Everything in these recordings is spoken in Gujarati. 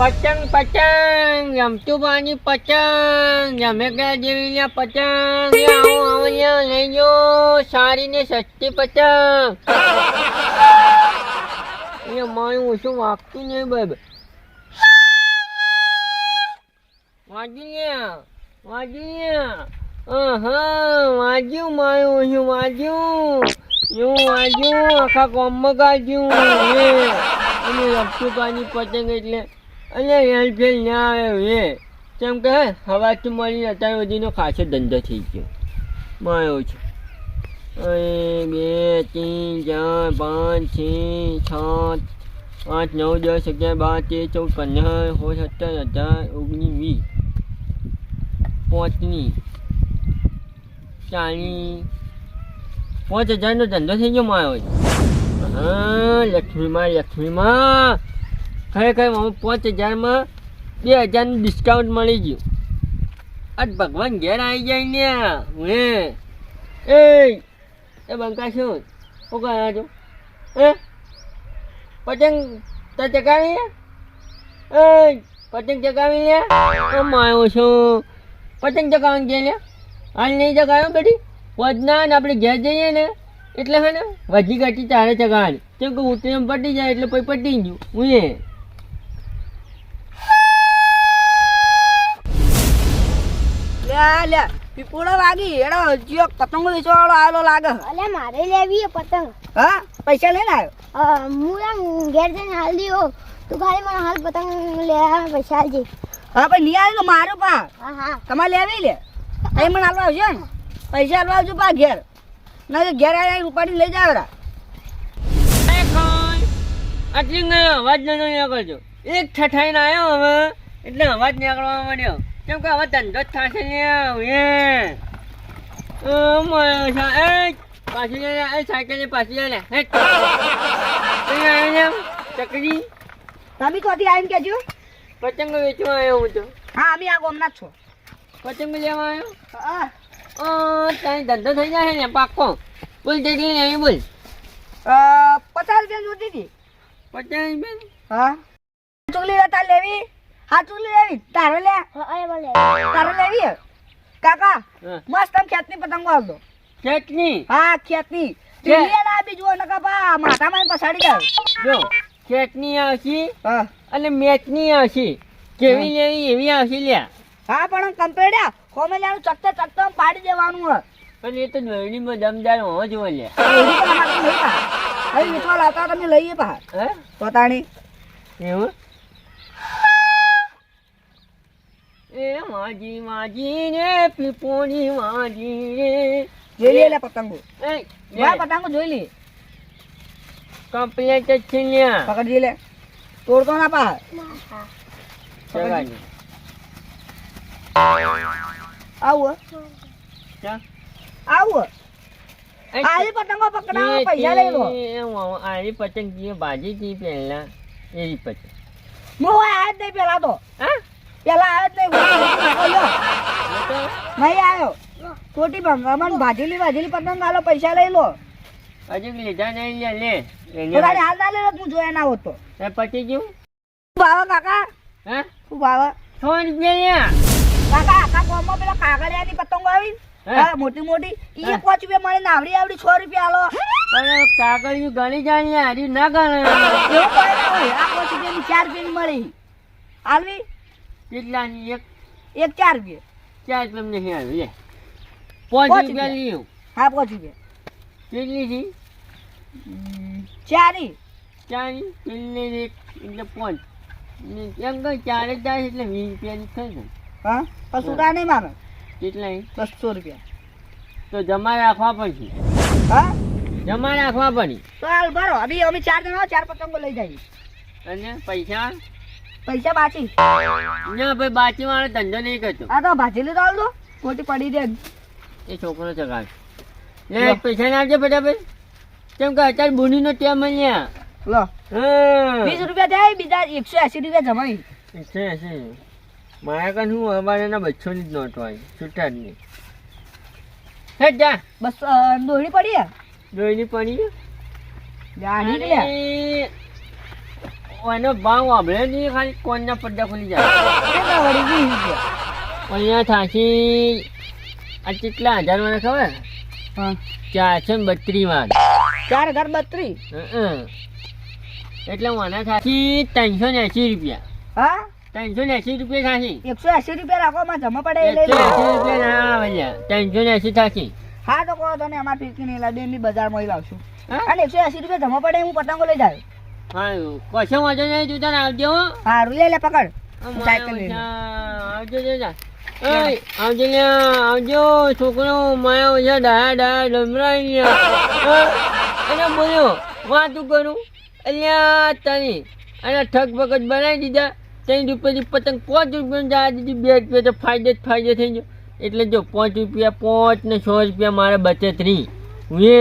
પતંગ પતંગ, રમતું પાણી પતંગ રમેકડા જેવી લ્યા પતંગ. આવો સારી ને સસ્તી પતંગ. એ મારું ઓછું વાગતું નહીં બાબ? વાજી લ્યા. વાજી વાંચ્યું મારું હું વાંચ્યું એવું વાજ્યું આખા કોમમાં કાઢ્યું અને રમતું પાણી પતંગ એટલે, અને હેલફેલ ના આવે એ કેમ કે હવાથી મળી અત્યાર સુધીનો ખાસો ધંધો થઈ ગયો. માયો છે. બે, ત્રણ, ચાર, પાંચ, છ, સાત, આઠ, નવ, દસ, અગિયાર, બાર, તેર, ચૌદ, પંદર, સોળ, સત્તર, અઢાર, ઓગણીસ, વીસ. પાંચની. ચાલીસ પાંચ હજારનો ધંધો થઈ ગયો મારો હા? લક્ષ્મીમાં લક્ષ્મીમાં ખરેખર હું? પાંચ હજારમાં બે હજારનું ડિસ્કાઉન્ટ મળી ગયું આજ ભગવાન ઘેર આવી જાય ને હે એ એ બંકા શું શું કહ્યા છો. હે પતંગ તો ચગાવી એ પતંગ ચગાવી લે આમ આવ્યો છું પતંગ ચગાવવાનું લે હાલ નહીં ચગાવ્યો બેટી? વજનાન આપણે ઘેર જઈએ ને એટલે હે ને વધી ઘટી તારે ચગાવવાની કેમ કે ઉતરેમ પટી જાય એટલે પછી પટી ગયું. હું એ. લે પીપોળો પીપુડો વાગી એડો જીઓ પતંગો વેચવાવાળો આવેલો લાગે. અલે મારે લેવી પતંગ. હા? પૈસા લઈને આવ્યો? હું એમ ઘેર જઈને હાલ દીઓ તું ખાલી મને હાલ પતંગ લે પૈસા આલજે. હા પણ લઈ આવ્યો તો મારો પા હા હા. તમારે લેવી લે? અહીં મને હાલવા આવજો ને પૈસા હાલવા આવજો પા ઘેર. ના ઘેર આવી ઉપાડી લઈ જાવ આટલી અવાજ ન નીકળજો. એક ઠઠાઈને આવ્યો હવે એટલે અવાજ નીકળવા માંડ્યો. કેમ કે હવે ધંધો જ થશે ને એ પાછી એ સાયકલ પાછી લે હે ચકરી. તમે કોથી આવીને કહેજો? પતંગ વેચવા આવ્યો હું તો. હા અમે આ ગોમના છો. પતંગ લેવા આવ્યો? તારી ધંધો થઈ જાય ને પાક્કો. બોલ જેટલી લેવી બોલ. અ, પચાસ રૂપિયા જોતી હતી પચાસ બેન હા. ચૂકલી તાર લેવી? હા ચૂકલી લેવી. તારે લે. હા એ બોલે તારે લેવી? કાકા. મસ્ત આમ ખેતની પતંગો આવતો હા ખેતની. હા. અને મેચની આવશે. કેવી લેવી એવી આવશે લ્યા. હા પણ કંપેડ્યા. કોમેલિયાનું ચકતે ચકતે પાડી દેવાનું હે પણ એ તો દોરડીમાં દમદાર હોવો નહીં પા હવે વેચવા લાવતા તમે લઈએ પા હે? પોતાની. એવું? એ માજી માજી ને પીપોની માજી રે જોઈ લે પતંગો. એ પતંગો જોઈ લે. કમ્પ્લેટ જ છે ને પકડી લે. તોડતો ના પા ચગાડી આવું? ચા આવું? આલી પતંગો પકડાવો પૈસા લઈ લો આરી પતંગ જે બાજી હતી પહેલા એવી પતંગ. હું આયા જ નહીં પેલા તો. હા? પેલા આયા જ નહીં નહીં આવ્યો. ખોટી ભંગામાં ભાજેલી ભાજેલી પતંગ આલો પૈસા લઈ લો. હજુ લીધા નહીં લે લે. પોતાની હાલ ના લે હું જોયા ના હોત તો. એ પછી ગયું? ભાવે કાકા? હે? શું ભાવે? સો રૂપિયા કાકા આખા ગામમાં પેલા કાગળિયાની પતંગો આવી. હા, મોટી મોટી. ઈ પાંચ રૂપિયા મળે ને આવડી છ રૂપિયા આલો. પણ કાગળિયું ગણી જાય હારી ના ગણે. એવું કોઈ આ પાંચ રૂપિયાની ચાર રૂપિયાની મળી. આલવી કેટલાની એક? એક ચાર રૂપિયા. ચાર લે પાંચ રૂપિયા રૂપિયા. લીધું હા પાંચ રૂપિયા. કેટલી થી ચારી. ચાર? કેટલી એક એટલે પાંચ. એમ કઈ ચારે જાય એટલે વીસ રૂપિયાની થઈ હા? પણ સુધા નહીં મામે કેટલા બસો રૂપિયા. તો જમા રાખવા પડશે. હા? જમા રાખવા પડી. તો હાલ ભરો. અભી અમે ચાર જણા ચાર પતંગો લઈ જઈએ અને પૈસા? પૈસા બાચી ના ભાઈ વાળો ધંધો નહીં કરતો. આ તો ભાજેલી તો આલજો મોટી પડી દે એ છોકરો ચગાવે લે પૈસા ના આપજે ફટાફટ. કેમ કે અત્યારે બુનીનો ટેમ અહીંયા લો. વીસ રૂપિયા થાય બીજા એકસો એસી રૂપિયા જમાઈ. એકસો છે મારા કાન હું અમારે એના બચ્ચોની જ નોટ હોય છૂટા જ નહીં હે જા. બસ અ, પડી હે? દોઈની પડી જાણી લે. એનો ભાવ વાબળે નહીં ખાલી કોણના પડદા ખુલી જાય. વળી રૂપિયા અહીંયા થાકી આ કેટલા હજાર મને ખબર? ચારસો ને બત્રીસમાં ચાર હજાર બત્રીસ? એટલે મને થાકી ત્રણસો ને એંસી રૂપિયા. હા? ત્રણસો ને એંસી રૂપિયા થાકી. એકસો એસી રૂપિયા રાખો માં જમા પડે એ લઈ લો. એંસી રૂપિયા ના આવે. ત્રણસો ને એંસી થાકી. હા તો કહો તને અમાર ફીરકી નહીં લાવી એમની બજારમાં લાવશું? અને એકસો એસી રૂપિયા જમા પડે હું પતંગો લઈ જાય હા કશો વાંધો નહીં તું તને આવજો સારું લે લે પકડ. સાયકલ આવજો. આવજો આવજો છોકરો માયો છે ડાયા ડાયા ડમરાઈ અને બોલ્યો વાતું કરું. અલ્યા તને અને ઠગ ભગત બનાવી દીધા. ત્રણ રૂપિયાની પતંગ પાંચ રૂપિયાની જવા બે રૂપિયા તો ફાયદો જ ફાયદો થઈ ગયો. એટલે જો પાંચ રૂપિયા પાંચ ને સો રૂપિયા મારે બચત રહી વે.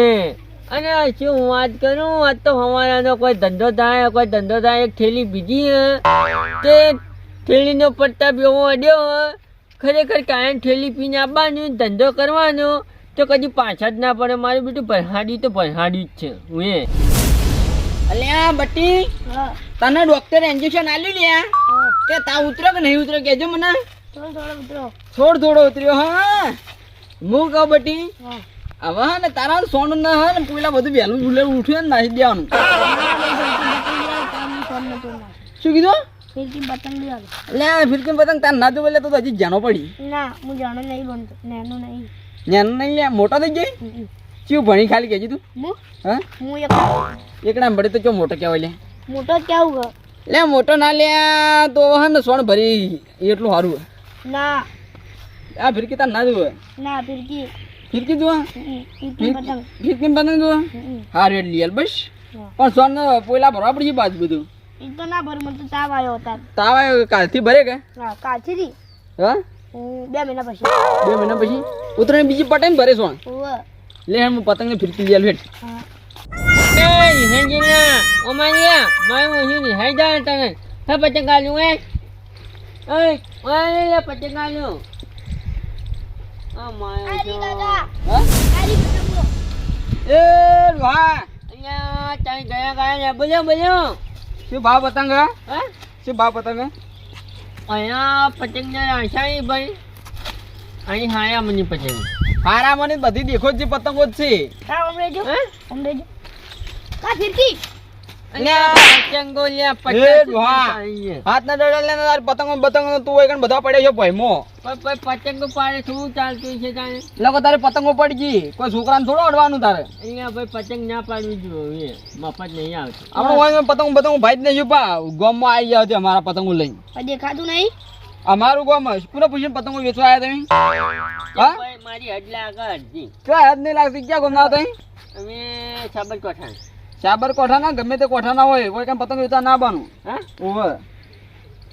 અને શું વાત કરું? આજ તો અમારાનો કોઈ ધંધો થાય કોઈ ધંધો થાય, એક થેલી બીજી તે થેલીનો પડતા બેવો અડ્યો ખરેખર કાયમ થેલી પીને આવવાનું, ધંધો કરવાનો, તો કદી પાછા જ ના પડે. મારું બેટું ભરહાડ્યું તો ભરહાડ્યું જ છે. હું અલ્યા બટી તને ડોક્ટર ઇન્જેક્શન આલ્યું લ્યા કે તે તા ઉતરો કે નહીં ઉતરો કેજો મને. થોડો થોડો ઉતરો. થોડો થોડો ઉતર્યો હા હું. કહું બટી હવે ને તારા સોનું ના હા ને પેલા બધું વહેલું વહેલું ઉઠ્યું ને નાખી દેવાનું. શું કીધું? ફિરકી પતંગ લઈ ફિરકી પતંગ તાર ના જોવે તો હજી જાનો પડી. ના હું જાણો નહીં બનતો નેનો નહીં. નેનો નહીં લે મોટો થઈ જાય ચિયું ભણી ખાલી કહેજે તું. હા? હું? એકડા ભણી તો ચો મોટો કહેવાય લે. મોટો કેવું લે મોટો ના લે તો હે ને સોણ ભરી. એટલું સારું ના. આ ફિરકી તાર ના જોવે ના ફિરકી. ફિરકી જોવા ફિરકી પતંગ. જોવા હમ. હા રેડ લીયલ બસ. પણ સોન પોયલા ભરવા પડશે પાછું બધું. એ તો ના ભર મને તો તાવ આવ્યો હતા તાવ આવ્યો કાલથી ભરે કે? હા કાચીથી હા? બે મહિના પછી. બે મહિના પછી? ઉતરાયણ બીજી પટાઈને ભરે સોન. લે હું પતંગને ફિરકી લીયલ હેઠ હા. એ હેંજીના ઓમાલિયા મારું અહીં નિહાઈ જાય તને. હે પતંગ આલ્યું એ ઓય ઓય લે પતંગ આલ્યું આ માયો જો. હા? પતંગો. એ વાહ. અહીંયા તારી ગયા ગયા બોલ્યો બોલ્યો. શું ભાવ પતંગ હે? શું ભાવ પતંગ? અહીંયા પતંગના રાશાઈ ભાઈ. અહીં હાયા મની પતંગ. હારા મને બધી દેખો જ છે પતંગો જ છે. હા ઓમ રહેજો ઓમ રહેજો કા ફિરકી? પતંગો લે એ પચાસ વાહ. રૂપિયા હાથ ના ડોડા લે તાર પતંગો પતંગો તું હોય બધા પડ્યા છે ભયમો. પણ પણ પતંગો પાડે શું ચાલતું છે તારે? લોકો તારે પતંગો પડી ગઈ કોઈ છોકરાને થોડો અડવાનું તારે. અહીંયા ભાઈ પતંગ ના પાડવી જોઈએ મફત નહીં આવતું. આપણે હોય પતંગ પતંગ ભાઈ જ નહીં પા ગામમાં આવી ગયા છે અમારા પતંગો લઈને. આ દેખાતું નહીં. અમારું ગામ પૂરા પૂછીને પતંગો વેચવા આવ્યા તમે? હા? મારી હદ લાગે અડધી યાદ નહીં લાગતી? ક્યાં ગામના હતા અહીં? અમે સાબરકાંઠા સાબર કોઠા ના ગમે તે કોઠા ના હોય કોઈ કઈ પતંગ વેચવા ના બનું હા? ઓવે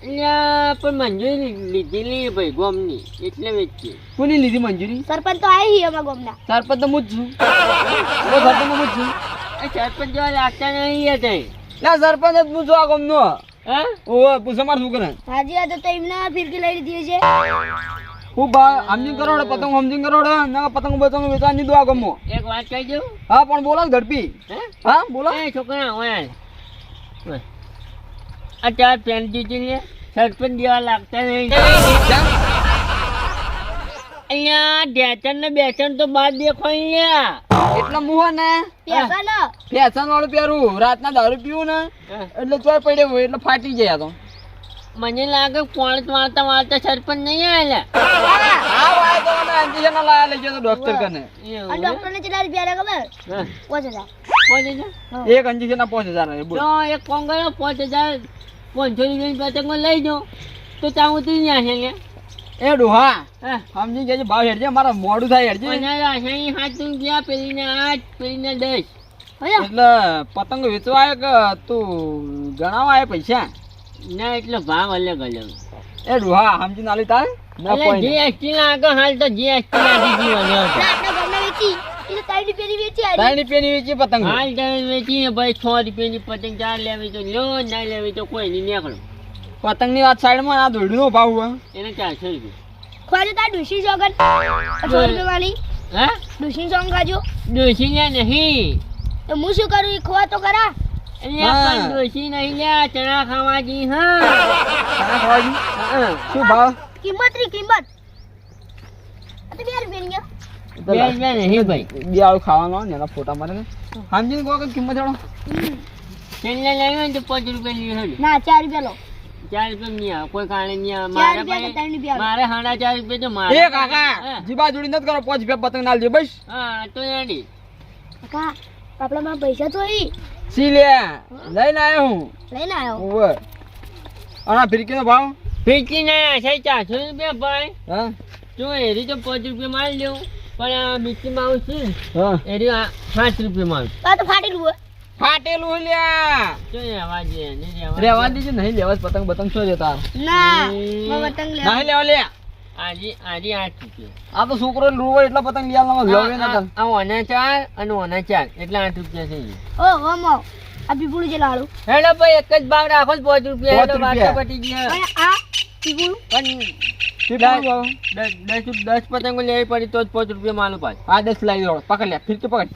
અહીંયા પણ મંજૂરી લીધેલી ભાઈ ગોમની એટલે વેચી કોની લીધી મંજૂરી? સરપંચ તો આવી અમારા ગોમના. સરપંચ તો હું જ છું. ઓ સરપંચ તો હું જ છું. સરપંચ જેવા લાગતા નહીં ના સરપંચ જ પૂછો આ ગામનો. હા ઓવે પૂછો મારા છોકરા હાજી આ તો એમને ફિરકી લઈ લીધી છે. હું બા સમજી કરોડ પતંગ સમજી કરોડ ના પતંગ પતંગ વેચવા નહીં દો આ ગામમાં એક વાત કહી દઉં? હા પણ બોલો ને ઝડપી. હે? હા બોલો. એ છોકરા ઓય. ઓય. આ ચાર પેન જીતી શર્ટ સરપંચ જેવા લાગતા નહીં. અહીંયા ઢેચણ ને બેચણ તો બાદ દેખો અહીંયા. એટલે મુહ ને? ફેશન વાળું પહેરું. રાતના દારૂ પીવું ને એટલે ચોય પડ્યો એટલે ફાટી જાય તો. મને લાગે કોણ વાળતા વાળતા સરપંચ નહીં આવેલા. હા હજાર. એક ના પાંચ હજાર એક કોણ પાંચ હજાર. પાંચસો રૂપિયાની પતંગો લઈ જાઓ તો ત્યાં ઉતરી ત્યાં છે એ ડોહા હા? સમજી ગયા છે ભાવ હેડજે મારા મોડું થાય હેડજે. આશાઈ સાત રૂપિયા પેલીને આઠ પેલીને દસ એટલે પતંગ વેચવા આવ્યો કે તું ગણાવા આવ્યા પૈસા? ના એટલે ભાવ અલગ અલગ. એ ડોહા સમજી નાલી તારે? ના એટલે જીએસટી ના. આગળ હાલ તો જીએસટી લાગી ગયું ના દીધી વેચી. ત્રણ રૂપિયાની વેચી ત્રણ વેચી પતંગ. હાલ તમે વેચીને ભાઈ છ રૂપિયાની પતંગ ચાર લેવી તો લો ના લેવી તો કોઈ નહીં નીકળો. પતંગની વાત સાઈડમાં આ દોરડીનો ભાવ હોય એને ચારસો રૂપિયા ખોજો તા ડુસી જોગન સો રૂપિયા હા? સોંગ ખાજો. ડોશી ને નહીં. તો હું શું કરું? એ ખોવા તો કરા પણ નહીં લે ચણા ખાવા હા. ખાના ખાવા શું ભાવ? કિંમત રી કિંમત. આ તો બે રૂપિયાની બે નહીં ભાઈ. બે આવું ખાવાનું ને એના ફોટા મારે. સમજીને કહો કે કિંમત જાણો. તો પાંચ રૂપિયા ના ચાર રૂપિયા લો. ચાર રૂપિયા નહીં કોઈ કારણે નહીં મારે મારે સાડા ચાર રૂપિયા તો મારે એ કાકા. જીબા જોડી નથી કરો પાંચ રૂપિયા પતંગ ના લેજો બસ. હા તો રેડી. કાકા આપણામાં પૈસા તો ઈ સી લે? લઈને આવ્યો હું. લઈને આવ્યો ઓવે અને ફિરકીનો ભાવ? ફીકી ના છે ચારસો રૂપિયા ભાઈ. હા. જો એરી તો પાંચ રૂપિયા મારી લેવું. પણ મિક્સી છે એરી પાંચ રૂપિયા મારું આ તો ફાટેલું હોય ફાટેલું લ્યા જો રહેવા દે નહીં રહેવા રેવા દીજે નહીં લેવા જ પતંગ બતંગ શું ના પતંગ લેવા. નહીં લેવા લે. આજે આજે આઠ રૂપિયા આ તો છોકરો રૂવો એટલા પતંગ લઈ આવવા લવે ના આ- આ ઓના ચાર અને ઓના ચાર એટલે આઠ રૂપિયા થઈ ગયા ઓ ઓમો આ પીપળું છે લાડુ. હેલો ભાઈ એક જ ભાગ રાખો પાંચ રૂપિયા હેલો વાત તો ગયા. આ પીપળું? પણ દસ પતંગો લેવી પડી તો જ પાંચ રૂપિયા માલું પાછું આ દસ લાવી દો પકડ લે ફિરકી પકડ.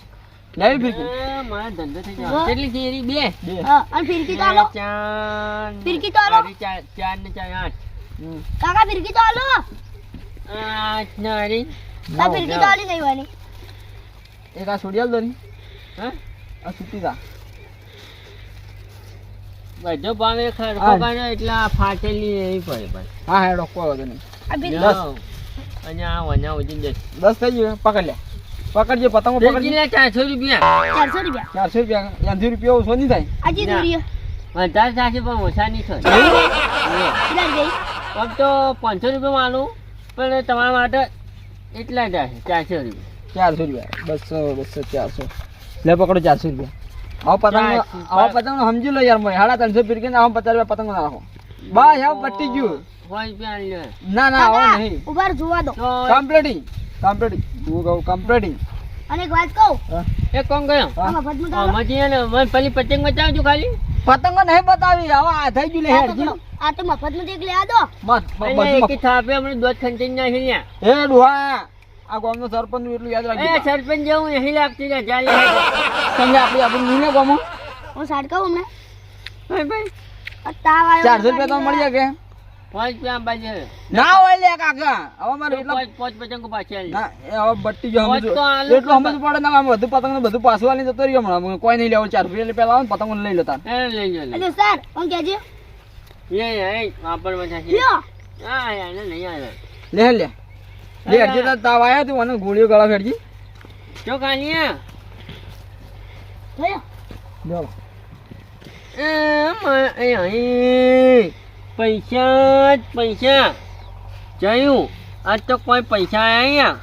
લેવી ફિરકી? મારા ધંધો થઈ ગયો. જાય કેટલી છે એરી બે. બે. હા અને ફિરકી તો આલો. ચાર. ફિરકી તો આલો. ચાર ને ચાર આઠ. કાકા ફિરકી તો આલો. આઠ ને આ ફિરકી તો આલી નહીં વાલી એક આ છોડી આલ દો હા? આ છૂટી જા. બધો ભાવે હા. કર્યો એટલે ફાટેલી લેવી પડે ભાઈ. હા હેડો કોઈ વાંધો નહીં લો. અને આ વના ઉજી દસ દસ થઈ ગયું પકડ લે. પકડજે પતંગો પકડજો. લે ચારસો રૂપિયા. ચારસો રૂપિયા. ચારસો રૂપિયા એંસી રૂપિયા ઓછો નહીં થાય. આજે. દોરીએ. વધારે થશે પણ ઓછા નહીં થાય. આમ તો પાંચસો રૂપિયા માનું પણ તમારા માટે એટલા જ હશે ચારસો રૂપિયા. ચારસો રૂપિયા બસો બસો ચારસો. લે પકડો ચારસો રૂપિયા. આવો પતંગ આવો પતંગ સમજી લો યાર સાડા ત્રણસો પીરકીને આવો પચાસ રૂપિયા પતંગ ના રાખો બસ આવો પટી ગયું. ના ના આવો નહીં. ઊભા રહો, જોવા દો. કમ્પ્લીટિંગ કમ્પ્લીટિંગ હું કહું કમ્પ્લીટિંગ અને એક વાત કહું? એક કામ કર્યો હા. આ મફતમાં તો આલો. આમાંથી એને મને પેલી પતંગ બતાવજો ખાલી. પતંગો નહીં બતાવી આવા આ થઈ ગયું લે આ આ તો મફતમાં તો એક લેવા દો. મત એટલે થાપે હમણાં દોધ ખંચી નાખી લ્યા. હે ડુહા આ ગામનો સરપંચ એટલું યાદ એ સરપંચ જેવું નહીં લાગતી ચાલે. તમને આપણી આપણી નહીં ગામો હું સાડ કહું હમણાં? ભાઈ ભાઈ. તાવ આવ્યો ચારસો રૂપિયા તો મળી જાય કે પાંચ રૂપિયા બાજુ ના હોય લે કાકા હવે મારે એટલા પાંચ પાંચ પતંગો પાછી. ના એ હવે બટ્ટી જો એટલું સમજ પડે ના આમ બધું પતંગ ને બધું પાછું આલી જતો રહ્યો હમણાં કોઈ નહીં લેવું ચાર રૂપિયા પેલા આવે પતંગો લઈ લેતા એ લઈ લો. એટલે સર હું કહેજે એ, એ, વાપરવા થશે. લ્યો હા, એને નહીં આવે. લે લે લે હરજી તાર તાવ આયા તું મને ગોળીઓ ગળા ફેરજી જો કાનિયા. એ, અહીં. પૈસા જ પૈસા. જયું, આજ તો કોઈ પૈસા આવ્યા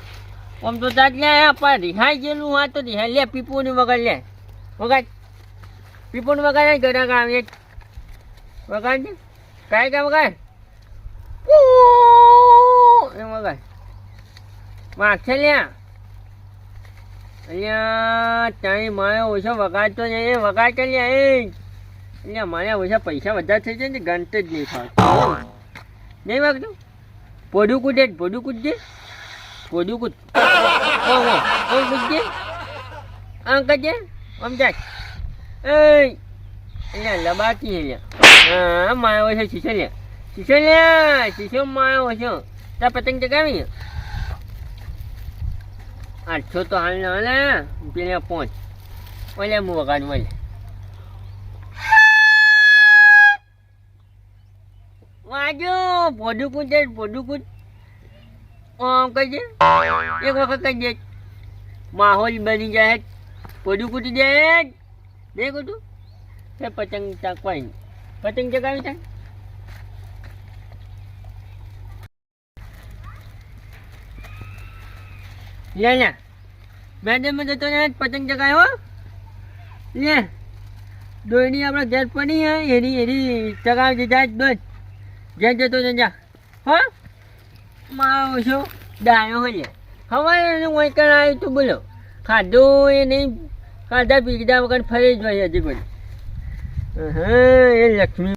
આમ તો તાજ લે પણ રિહાઈ ગયેલું હા તો રિહાઈ. લે, પીપુની વગર લે. વગાડ. પીપુની વગર ગરાક આવે વગાડ ને. કાંઈ કાંઈ વગાડ. એમ વગાડ વાંક લ્યા અહીંયા ત્યાં મારે ઓછો વગાડતો નહીં. વગાડ લ્યા એ એટલે મારે ઓછા પૈસા વધારે થઈ જાય ને ગણત જ નહીં થાય. નહીં વાગતું? પોડું કૂદે પોડું કૂદજે. પોડું કૂદ. કોણ કૂદજે. આમ કરજે આમ જાય એ લબાતી અહીંયા હા મારે ઓછો શીશો લે શીશો મારે ઓછો ત્યાં પતંગ ચગાવી આઠસો તો હાલ ના પેલા પહોંચ ઓલે હું વગાડ, ઓલે. વાજો પોડું કૂદ દે પોડું કૂદ આમ કહીએ એક વખત કહીએ માહોલ બની જાય. પોડું કૂદી દે નહીં કૂદું તે પતંગ ચાકવાય પતંગ ચગાવી થાય. લે લે. મેડમ જતો ને, પતંગ ચગાવ્યો લે. દોયડી આપણે ઘેર પડી એની એની ચગાવી દીધા જ દોડ જ્યાં જતો ત્યાં જા હો? મારો શું ડાયો હોય લે. હવે હું કણ આવ્યું તું બોલો. ખાધું એ નહીં. ખાધા પીધા વગર ફરી જ હોય હજી કોઈ. હા એ લક્ષ્મી